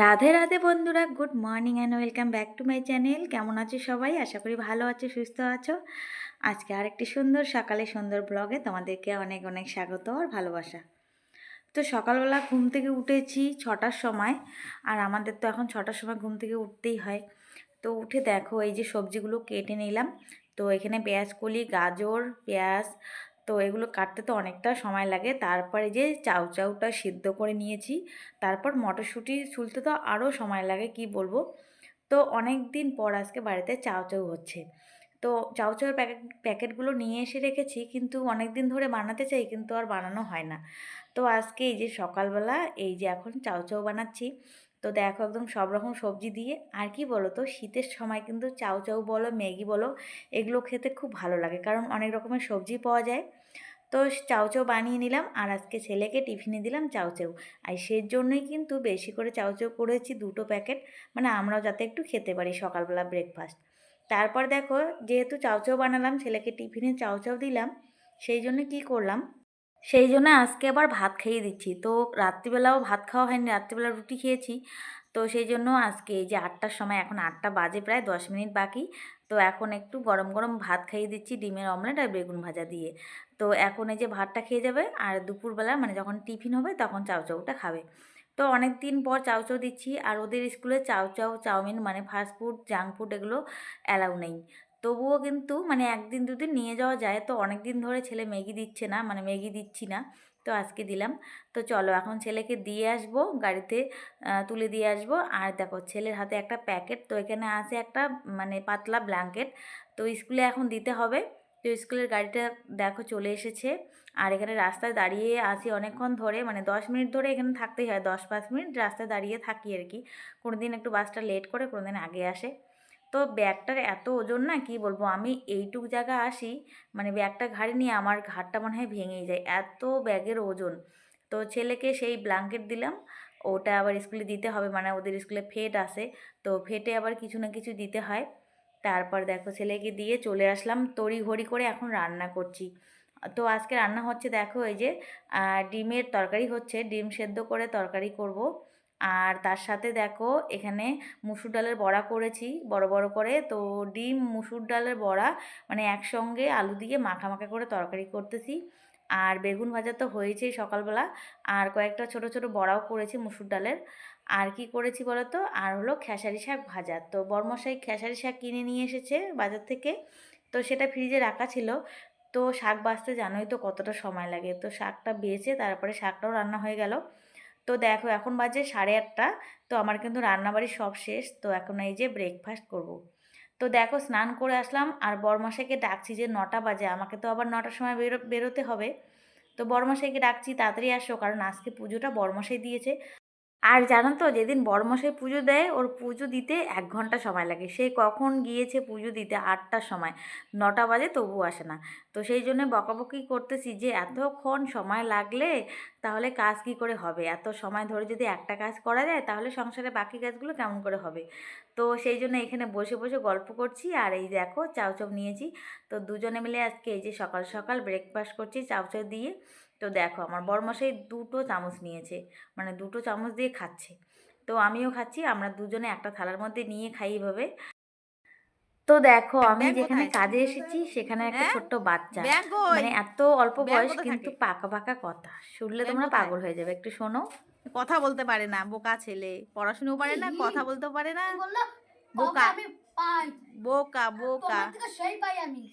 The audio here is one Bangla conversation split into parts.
রাধে রাধে বন্ধুরা, good morning and welcome back to my channel. কেমন আছো সবাই? আশা করি ভালো আছো, সুস্থ আছো। আজকে আরেকটি সুন্দর সকালে সুন্দর ব্লগে তোমাদেরকে অনেক অনেক স্বাগত আর ভালোবাসা। তো সকালবেলা ঘুম থেকে উঠেছি ছটার সময়, আর আমাদের তো এখন ছটার সময় ঘুম থেকে উঠতেই হয়। তো উঠে দেখো এই যে সবজিগুলো কেটে নিলাম। তো এখানে পেঁয়াজ কলি গাজর, পেঁয়াজ তো এগুলো কাটতে তো অনেকটা সময় লাগে। তারপরে যে চাউ চাউটা সিদ্ধ করে নিয়েছি, তারপর মটরশুঁটি ছুলতে তো আরও সময় লাগে, কি বলব? তো অনেক দিন পর আজকে বাড়িতে চাউ চাউ হচ্ছে। তো চাউ চাউয়ের প্যাকেট, প্যাকেটগুলো নিয়ে এসে রেখেছি, কিন্তু অনেক দিন ধরে বানাতে চাই, কিন্তু আর বানানো হয় না। তো আজকে এই যে সকালবেলা এই যে এখন চাউ চাউ বানাচ্ছি তো দেখো একদম সব রকম সবজি দিয়ে। আর কি বলো তো শীতের সময় কিন্তু চাউ চাউ বলো, ম্যাগি বলো, এগুলো খেতে খুব ভালো লাগে। কারণ অনেক রকমের সবজি পাওয়া যায়। তো চাউ চাউ বানিয়ে নিলাম আর আজকে ছেলেকে টিফিনে দিলাম চাউ চাউ। আর সেই জন্যই কিন্তু বেশি করে চাউ চাউ করেছি দুটো প্যাকেট। মানে আমরাও যাতে একটু খেতে পারি সকালবেলা ব্রেকফাস্ট তারপর দেখো, যেহেতু চাউ চাউ বানালাম, ছেলেকে টিফিনে চাউ চাউ দিলাম, সেই জন্য কি করলাম সেই জন্য আজকে আবার ভাত খাইয়ে দিচ্ছি। তো রাত্রিবেলাও ভাত খাওয়া হয়নি, রাত্রিবেলা রুটি খেয়েছি। তো সেই জন্য আজকে এই যে আটটার সময়, এখন আটটা বাজে প্রায়, দশ মিনিট বাকি। তো এখন একটু গরম গরম ভাত খাইয়ে দিচ্ছি, ডিমের অমলেট আর বেগুন ভাজা দিয়ে। তো এখন এই যে ভাতটা খেয়ে যাবে, আর দুপুরবেলা মানে যখন টিফিন হবে তখন চাউ চাউটা খাবে। তো অনেক দিন পর চাউ চাউ দিচ্ছি, আর ওদের স্কুলে চাউ চাউ, চাউমিন মানে ফাস্ট ফুড, জাঙ্ক ফুড এগুলো অ্যালাউ নেই। তবুও কিন্তু মানে একদিন দুদিন নিয়ে যাওয়া যায়। তো অনেক দিন ধরে ছেলে ম্যাগি দিচ্ছে না মানে ম্যাগি দিচ্ছি না। তো আজকে দিলাম। তো চলো এখন ছেলেকে দিয়ে আসব, গাড়িতে তুলে দিয়ে আসব। আর দেখো, ছেলের হাতে একটা প্যাকেট, তো এখানে আছে একটা মানে পাতলা ব্ল্যাঙ্কেট। তো স্কুলে এখন দিতে হবে। তো স্কুলের গাড়িটা দেখো চলে এসেছে। আর এখানে রাস্তায় দাঁড়িয়ে আছি অনেকক্ষণ ধরে মানে দশ মিনিট ধরে এখানে থাকতেই হয়, দশ পাঁচ মিনিট রাস্তায় দাঁড়িয়ে থাকি আর কি। কোনো দিন একটু বাসটা লেট করে কোনো দিন আগে আসে। তো ব্যাগটার এত ওজন না, কি বলব? আমি এইটুক জায়গা আসি মানে ব্যাগটা ঘাড়ি নিয়ে আমার ঘাটটা মনে হয় ভেঙেই যায়, এত ব্যাগের ওজন। তো ছেলেকে সেই ব্ল্যাঙ্কেট দিলাম, ওটা আবার স্কুলে দিতে হবে মানে ওদের স্কুলে ফেট আসে তো ফেটে আবার কিছু না কিছু দিতে হয়। তারপর দেখো ছেলেকে দিয়ে চলে আসলাম তড়ি ঘড়ি করে এখন রান্না করছি। তো আজকে রান্না হচ্ছে দেখো এই যে ডিমের তরকারি হচ্ছে, ডিম সেদ্ধ করে তরকারি করব। আর তার সাথে দেখো এখানে মুসুর ডালের বড়া করেছি, বড় বড় করে। তো ডিম, মুসুর ডালের বড়া মানে একসঙ্গে আলু দিয়ে মাখা মাখা করে তরকারি করতেছি। আর বেগুন ভাজা তো হয়েছেই সকালবেলা। আর কয়েকটা ছোট ছোট বড়াও করেছি মুসুর ডালের। আর কি করেছি বলো তো আর হলো খেসারি শাক ভাজা। তো বর্মশাই খেসারি শাক কিনে নিয়ে এসেছে বাজার থেকে। তো সেটা ফ্রিজে রাখা ছিল। তো শাক বাছতে জানোই তো কতটা সময় লাগে। তো শাকটা বেছে তারপরে শাকটাও রান্না হয়ে গেল। তো দেখো এখন বাজে সাড়ে আটটা। তো আমার কিন্তু রান্নাবাড়ি সব শেষ। তো এখন এই যে ব্রেকফাস্ট করব। তো দেখো স্নান করে আসলাম। আর বরমাসাইকে ডাকছি যে নটা বাজে। আমাকে তো আবার নটার সময় বেরো, বেরোতে হবে। তো বরমাসাইকে ডাকছি, তাড়াতাড়ি আসো। কারণ আজকে পুজোটা বরমাসাই দিয়েছে। আর জানো তো, যেদিন বড়মশাই পুজো দেয়, ওর পুজো দিতে এক ঘণ্টা সময় লাগে। সে কখন গিয়েছে পুজো দিতে আটটার সময়। নটা বাজে তবু আসে না। তো সেই জন্য বকাবকি করতেছি যে, এতক্ষণ সময় লাগলে তাহলে কাজ কি করে হবে? এত সময় ধরে যদি একটা কাজ করা যায়, তাহলে সংসারে বাকি কাজগুলো কেমন করে হবে? তো সেই জন্য এখানে বসে বসে গল্প করছি আর এই দেখো চাউ চাউ নিয়েছি। তো দুজনে মিলে আজকে এই যে সকাল সকাল ব্রেকফাস্ট করছি চাউ চাউ দিয়ে। তো দেখো আমার বড়মশাই দুটো চামচ নিয়েছে মানে দুটো চামচ দিয়ে খাচ্ছে। তো আমিও খাচ্ছি আমরা দুজনে একটা থালার মধ্যে নিয়ে খাই এভাবে তো দেখো আমি যেখানে কাজে এসেছি সেখানে একটা হ্যাঁ? ছোট্ট বাচ্চা মানে এত অল্প বয়স কিন্তু পাকা পাকা কথা শুনলে তোমরা পাগল হয়ে যাবে একটু শোনো। কথা বলতে পারে না বোকা ছেলে পড়াশুনো পারে না কথা বলতে পারে না। বোকা। বোকা বোকা। সেই পাই আমি।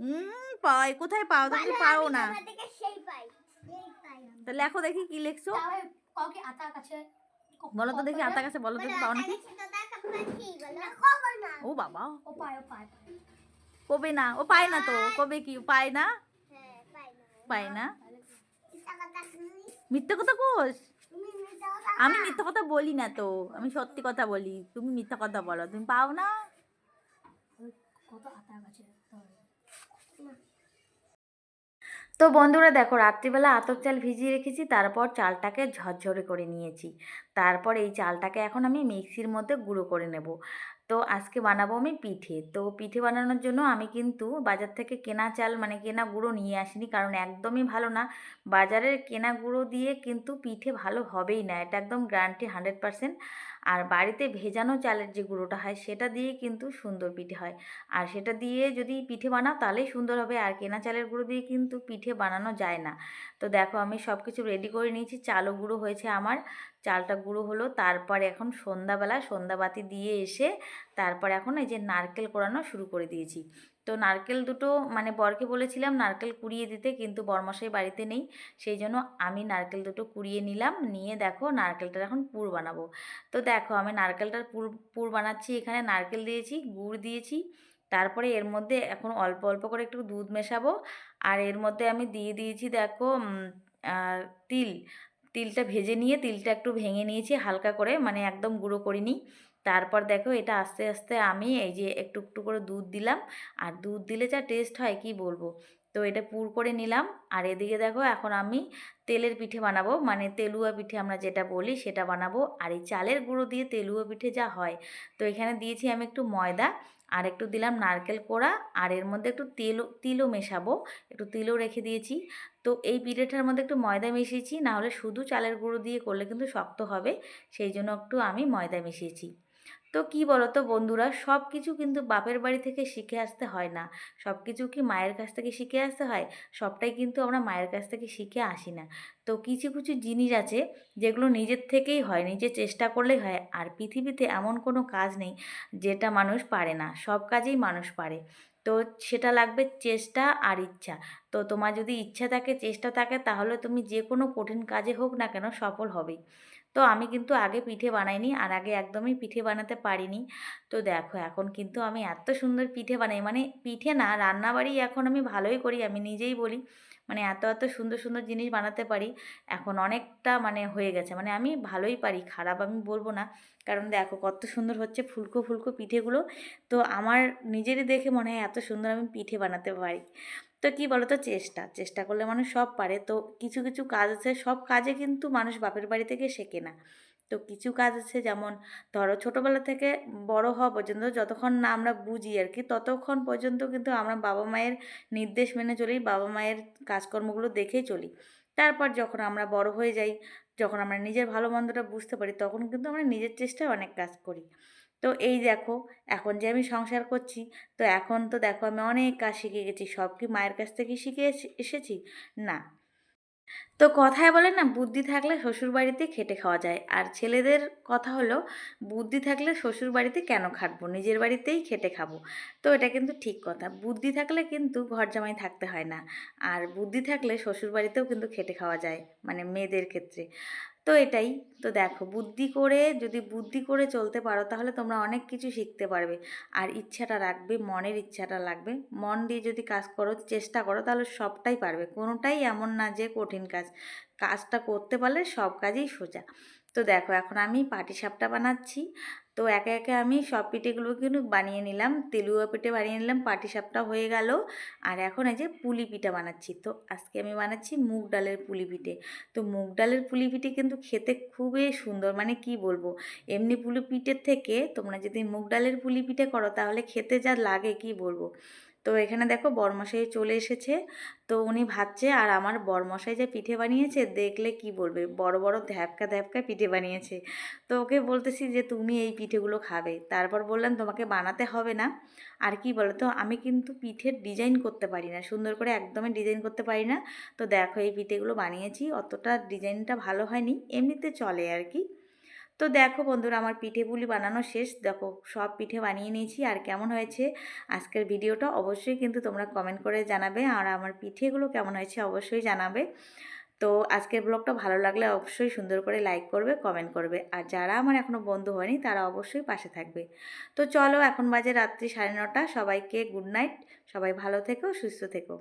হুম পাই। কোথায় পাও? তুমি পাও না। সেই তো লেখো দেখি কি লিখছো। বলো তো দেখি আতা কাছে বলো দেখি পাও নাকি ও বাবা। ও পায় ও পায় কবে না? ও পায় না তো। কবে কি? পায় না? পায় না। মিথ্যা কথা কোস? আমি মিথ্যা কথা বলি না তো। আমি সত্যি কথা বলি। তুমি মিথ্যা কথা বলো। তুমি পাও না? তো বন্ধুরা দেখো, রাত্রিবেলা আতপ চাল ভিজিয়ে রেখেছি, তারপর চালটাকে ঝরঝরে করে নিয়েছি। তারপর এই চালটাকে এখন আমি মিক্সির মধ্যে গুঁড়ো করে নেব। তো আজকে বানাবো আমি পিঠে। তো পিঠে বানানোর জন্য আমি কিন্তু বাজার থেকে কেনা চাল মানে কেনা গুঁড়ো নিয়ে আসিনি, কারণ একদমই ভালো না। বাজারের কেনা গুঁড়ো দিয়ে কিন্তু পিঠে ভালো হবেই না, এটা একদম গ্যারান্টি হান্ড্রেড পারসেন্ট আর বাড়িতে ভেজানো চালের যে গুঁড়োটা হয়, সেটা দিয়ে কিন্তু সুন্দর পিঠে হয়। আর সেটা দিয়ে যদি পিঠে বানাও, তাহলেই সুন্দর হবে। আর কেনা চালের গুঁড়ো দিয়ে কিন্তু পিঠে বানানো যায় না। তো দেখো, আমি সব কিছু রেডি করে নিয়েছি। চালও গুঁড়ো হয়েছে আমার। চালটা গুঁড়ো হলো। তারপরে এখন সন্ধ্যাবেলা সন্ধ্যাবাতি দিয়ে এসে তারপর এখন এই যে নারকেল কোড়ানো শুরু করে দিয়েছি। তো নারকেল দুটো মানে বরকে বলেছিলাম নারকেল কুড়িয়ে দিতে, কিন্তু বরমশাই বাড়িতে নেই। সেই জন্য আমি নারকেল দুটো কুড়িয়ে নিলাম, নিয়ে দেখো নারকেলটার এখন পুর বানাবো। তো দেখো আমি নারকেলটার পুর পুর বানাচ্ছি, এখানে নারকেল দিয়েছি, গুড় দিয়েছি। তারপরে এর মধ্যে এখন অল্প অল্প করে একটু দুধ মেশাবো। আর এর মধ্যে আমি দিয়ে দিয়েছি দেখো তিল। তিলটা ভেজে নিয়ে তিলটা একটু ভেঙে নিয়েছি হালকা করে মানে একদম গুঁড়ো করিনি। তারপর দেখো এটা আস্তে আস্তে আমি এই যে একটু একটু করে দুধ দিলাম। আর দুধ দিলে যা টেস্ট হয়, কি বলব? তো এটা পুর করে নিলাম। আর এদিকে দেখো এখন আমি তেলের পিঠে বানাবো। মানে তেলুয়া পিঠে আমরা যেটা বলি সেটা বানাবো। আর এই চালের গুঁড়ো দিয়ে তেলুয়া পিঠে যা হয়। তো এখানে দিয়েছি আমি একটু ময়দা। আর একটু দিলাম নারকেল কোড়া। আর এর মধ্যে একটু তেলও, তিলও মেশাবো। একটু তিলও রেখে দিয়েছি। তো এই পিঠেটার মধ্যে একটু ময়দা মিশিয়েছি। নাহলে শুধু চালের গুঁড়ো দিয়ে করলে কিন্তু শক্ত হবে। সেই জন্য একটু আমি ময়দা মিশিয়েছি। তো কি বলতো বন্ধুরা সব কিছু কিন্তু বাপের বাড়ি থেকে শিখে আসতে হয় না। সব কিছু কি মায়ের কাছ থেকে শিখে আসতে হয়? সবটাই কিন্তু আমরা মায়ের কাছ থেকে শিখে আসি না। তো কিছু কিছু জিনিস আছে যেগুলো নিজের থেকেই হয়, নিজে চেষ্টা করলেই হয়। আর পৃথিবীতে এমন কোনো কাজ নেই যেটা মানুষ পারে না। সব কাজেই মানুষ পারে। তো সেটা লাগবে চেষ্টা আর ইচ্ছা। তো তোমার যদি ইচ্ছা থাকে, চেষ্টা থাকে, তাহলে তুমি যে কোনো কঠিন কাজে হোক না কেন সফল হবেই তো আমি কিন্তু আগে পিঠে বানাইনি, আর আগে একদমই পিঠে বানাতে পারিনি। তো দেখো, এখন কিন্তু আমি এত সুন্দর পিঠে বানাই। মানে পিঠে না, রান্নাবাড়ি এখন আমি ভালোই করি, আমি নিজেই বলি। মানে এত এত সুন্দর সুন্দর জিনিস বানাতে পারি, এখন অনেকটা মানে হয়ে গেছে। মানে আমি ভালোই পারি, খারাপ আমি বলব না। কারণ দেখো কত সুন্দর হচ্ছে ফুলকো ফুলকো পিঠেগুলো। তো আমার নিজেরই দেখে মনে হয় এত সুন্দর আমি পিঠে বানাতে পারি। তো কী বলো তো চেষ্টা চেষ্টা করলে মানুষ সব পারে। তো কিছু কিছু কাজ আছে, সব কাজে কিন্তু মানুষ বাপের বাড়ি থেকে শেখে না। তো কিছু কাজ আছে যেমন ধরো ছোটোবেলা থেকে বড় হওয়া পর্যন্ত যতক্ষণ না আমরা বুঝি আর কি, ততক্ষণ পর্যন্ত কিন্তু আমরা বাবা মায়ের নির্দেশ মেনে চলি, বাবা মায়ের কাজকর্মগুলো দেখেই চলি। তারপর যখন আমরা বড় হয়ে যাই, যখন আমরা নিজের ভালো মন্দটা বুঝতে পারি, তখন কিন্তু আমরা নিজের চেষ্টায় অনেক কাজ করি। তো এই দেখো, এখন যে আমি সংসার করছি, তো এখন তো দেখো আমি অনেক কাজ শিখে গেছি, সব কি মায়ের কাছ থেকে শিখে এসে- এসেছি? না। তো কথায় বলে না, বুদ্ধি থাকলে শ্বশুর বাড়িতে খেটে খাওয়া যায়। আর ছেলেদের কথা হলো, বুদ্ধি থাকলে শ্বশুর বাড়িতে কেন খাটবো? নিজের বাড়িতেই খেটে খাব। তো এটা কিন্তু ঠিক কথা। বুদ্ধি থাকলে কিন্তু ঘর জামাই থাকতে হয় না। আর বুদ্ধি থাকলে শ্বশুর বাড়িতেও কিন্তু খেটে খাওয়া যায় মানে মেয়েদের ক্ষেত্রে। তো এটাই। তো দেখো, বুদ্ধি করে, যদি বুদ্ধি করে চলতে পারো, তাহলে তোমরা অনেক কিছু শিখতে পারবে। আর ইচ্ছাটা রাখবে, মনের ইচ্ছাটা লাগবে। মন দিয়ে যদি কাজ করো, চেষ্টা করো, তাহলে সবটাই পারবে। কোনোটাই এমন না যে কঠিন কাজ। কাজটা করতে পারলে সব কাজেই সোজা। তো দেখো, এখন আমি পাটিসাপটা বানাচ্ছি। তো একে একে আমি সব পিঠেগুলো কিন্তু বানিয়ে নিলাম। তেলুয়া পিঠে বানিয়ে নিলাম, পাটিসাপটা হয়ে গেল। আর এখন এই যে পুলি পিঠা বানাচ্ছি। তো আজকে আমি বানাচ্ছি মুগ ডালের পুলি পিঠে। তো মুগ ডালের পুলি পিঠে কিন্তু খেতে খুবই সুন্দর। মানে কি বলব? এমনি পুলি পিঠের থেকে তোমরা যদি মুগ ডালের পুলি পিঠে করো, তাহলে খেতে যা লাগে, কি বলব? তো এখানে দেখো বরমশাই চলে এসেছে। তো উনি ভাবছে, আর আমার বরমশাই যে পিঠে বানিয়েছে, দেখলে কি বলবে? বড় বড় ধ্যাপকা ধ্যাপকা পিঠে বানিয়েছে। তো ওকে বলতেছি যে, তুমি এই পিঠেগুলো খাবে। তারপর বললাম, তোমাকে বানাতে হবে না। আর কি বলো তো আমি কিন্তু পিঠের ডিজাইন করতে পারি না, সুন্দর করে একদমই ডিজাইন করতে পারি না। তো দেখো এই পিঠেগুলো বানিয়েছি, অতটা ডিজাইনটা ভালো হয়নি, এমনিতে চলে আর কি। তো দেখো বন্ধুরা, আমার পিঠে পুলি বানানো শেষ। দেখো, সব পিঠে বানিয়ে নিয়েছি। আর কেমন হয়েছে আজকের ভিডিওটা অবশ্যই কিন্তু তোমরা কমেন্ট করে জানাবে। আর আমার পিঠেগুলো কেমন হয়েছে অবশ্যই জানাবে। তো আজকের ব্লগটা ভালো লাগলে অবশ্যই সুন্দর করে লাইক করবে কমেন্ট করবে। আর যারা আমার এখনও বন্ধু হয়নি, তারা অবশ্যই পাশে থাকবে। তো চলো, এখন বাজে রাত্রি সাড়ে নটা। সবাইকে গুড নাইট সবাই ভালো থেকো, সুস্থ থেকো।